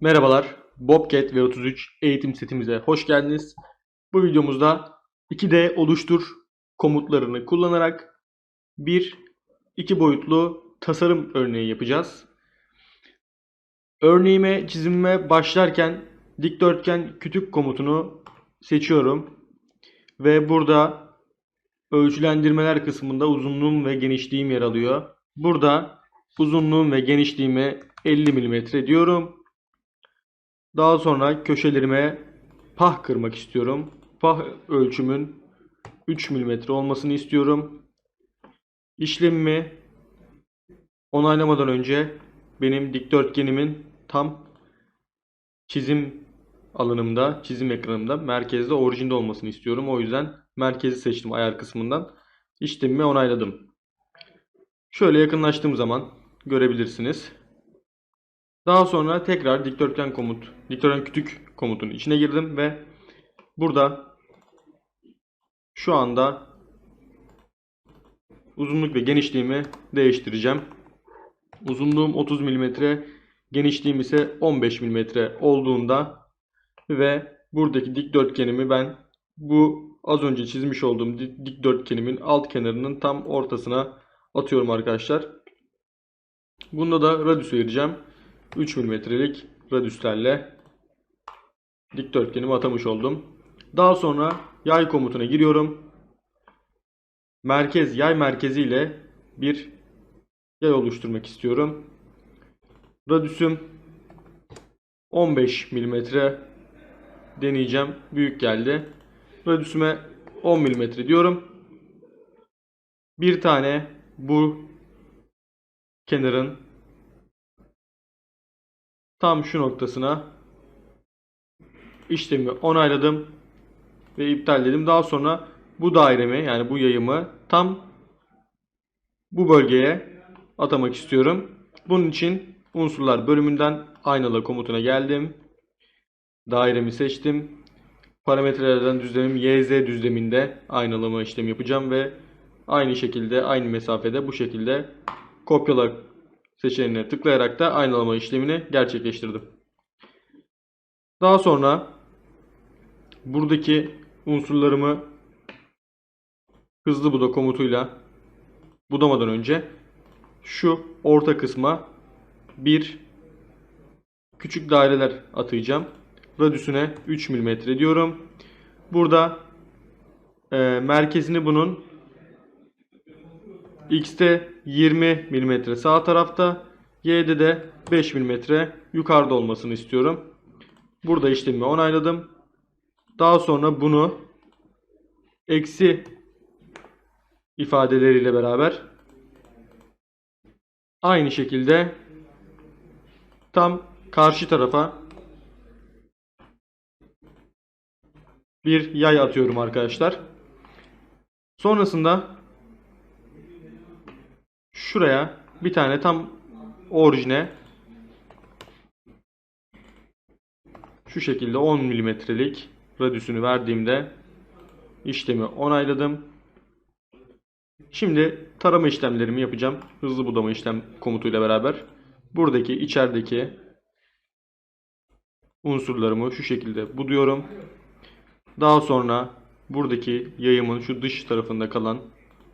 Merhabalar, Bobcat V33 eğitim setimize hoş geldiniz. Bu videomuzda 2D oluştur komutlarını kullanarak bir iki boyutlu tasarım örneği yapacağız. Örneğime çizimime başlarken dikdörtgen kütük komutunu seçiyorum ve burada ölçülendirmeler kısmında uzunluğum ve genişliğim yer alıyor. Burada uzunluğum ve genişliğime 50 mm diyorum. Daha sonra köşelerime pah kırmak istiyorum. Pah ölçümün 3 mm olmasını istiyorum. İşlemimi onaylamadan önce benim dikdörtgenimin tam çizim alanımda, çizim ekranımda merkezde orijinde olmasını istiyorum. O yüzden merkezi seçtim ayar kısmından. İşlemimi onayladım. Şöyle yakınlaştığım zaman görebilirsiniz. Daha sonra tekrar dikdörtgen komut, dikdörtgen kütük komutunun içine girdim ve burada şu anda uzunluk ve genişliğimi değiştireceğim. Uzunluğum 30 mm, genişliğim ise 15 mm olduğunda ve buradaki dikdörtgenimi ben bu az önce çizmiş olduğum dikdörtgenimin alt kenarının tam ortasına atıyorum arkadaşlar. Bunda da radius vereceğim. 3 mm'lik radüslerle dikdörtgenimi atamış oldum. Daha sonra yay komutuna giriyorum. Merkez yay merkezi ile bir yay oluşturmak istiyorum. Radüsüm 15 mm deneyeceğim. Büyük geldi. Radüsüme 10 mm diyorum. Bir tane bu kenarın tam şu noktasına işlemi onayladım ve iptal dedim. Daha sonra bu dairemi yani bu yayımı tam bu bölgeye atamak istiyorum. Bunun için unsurlar bölümünden aynala komutuna geldim. Dairemi seçtim. Parametrelerden düzlemim YZ düzleminde aynalama işlemi yapacağım ve aynı şekilde aynı mesafede bu şekilde kopyala seçeneğine tıklayarak da aynalama işlemini gerçekleştirdim. Daha sonra buradaki unsurlarımı hızlı buda komutuyla budamadan önce şu orta kısma bir küçük daireler atayacağım. Radüsüne 3 mm diyorum. Burada e, merkezini bunun X'te 20 mm sağ tarafta, Y'de de 5 mm yukarıda olmasını istiyorum. Burada işlemi onayladım. Daha sonra bunu eksi ifadeleriyle beraber aynı şekilde tam karşı tarafa bir yay atıyorum arkadaşlar. Sonrasında şuraya bir tane tam orijine şu şekilde 10 milimetrelik radüsünü verdiğimde işlemi onayladım. Şimdi tarama işlemlerimi yapacağım. Hızlı budama işlem komutuyla beraber. Buradaki içerideki unsurlarımı şu şekilde buduyorum. Daha sonra buradaki yayımın şu dış tarafında kalan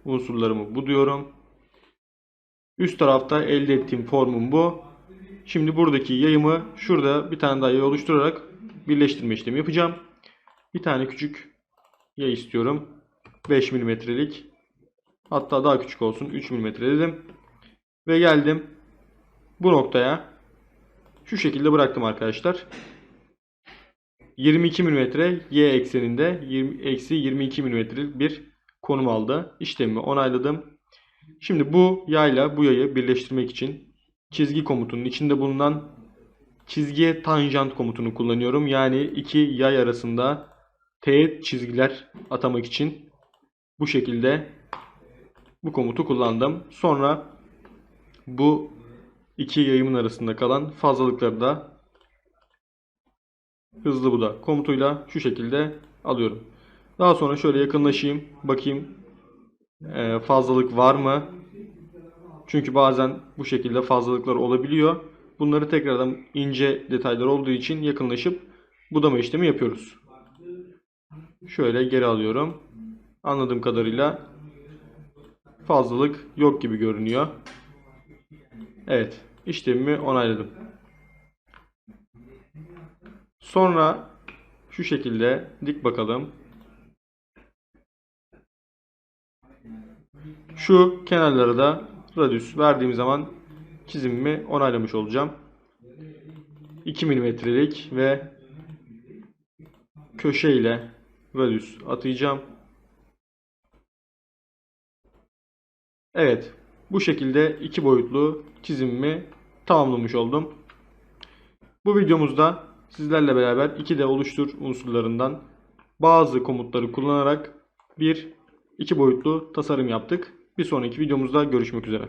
unsurlarımı buduyorum. Üst tarafta elde ettiğim formum bu. Şimdi buradaki yayımı şurada bir tane daha yay oluşturarak birleştirme işlemi yapacağım. Bir tane küçük yay istiyorum. 5 milimetrelik. Hatta daha küçük olsun. 3 milimetre dedim. Ve geldim. Bu noktaya şu şekilde bıraktım arkadaşlar. 22 mm y ekseninde 20, eksi 22 mm'lik bir konum aldı. İşlemi onayladım. Şimdi bu yayla bu yayı birleştirmek için çizgi komutunun içinde bulunan çizgiye tanjant komutunu kullanıyorum. Yani iki yay arasında teğet çizgiler atamak için bu şekilde bu komutu kullandım. Sonra bu iki yayımın arasında kalan fazlalıkları da hızlı bu da komutuyla şu şekilde alıyorum. Daha sonra şöyle yakınlaşayım. Bakayım fazlalık var mı? Çünkü bazen bu şekilde fazlalıklar olabiliyor. bunları tekrardan ince detaylar olduğu için yakınlaşıp budama işlemi yapıyoruz. Şöyle geri alıyorum. Anladığım kadarıyla fazlalık yok gibi görünüyor. Evet, işlemimi onayladım. Sonra şu şekilde dik bakalım. Şu kenarlara da radius verdiğim zaman çizimimi onaylamış olacağım. 2 milimetrelik ve köşe ile radius atayacağım. Evet, bu şekilde iki boyutlu çizimimi tamamlamış oldum. Bu videomuzda sizlerle beraber 2D oluştur unsurlarından bazı komutları kullanarak bir iki boyutlu tasarım yaptık. Bir sonraki videomuzda görüşmek üzere.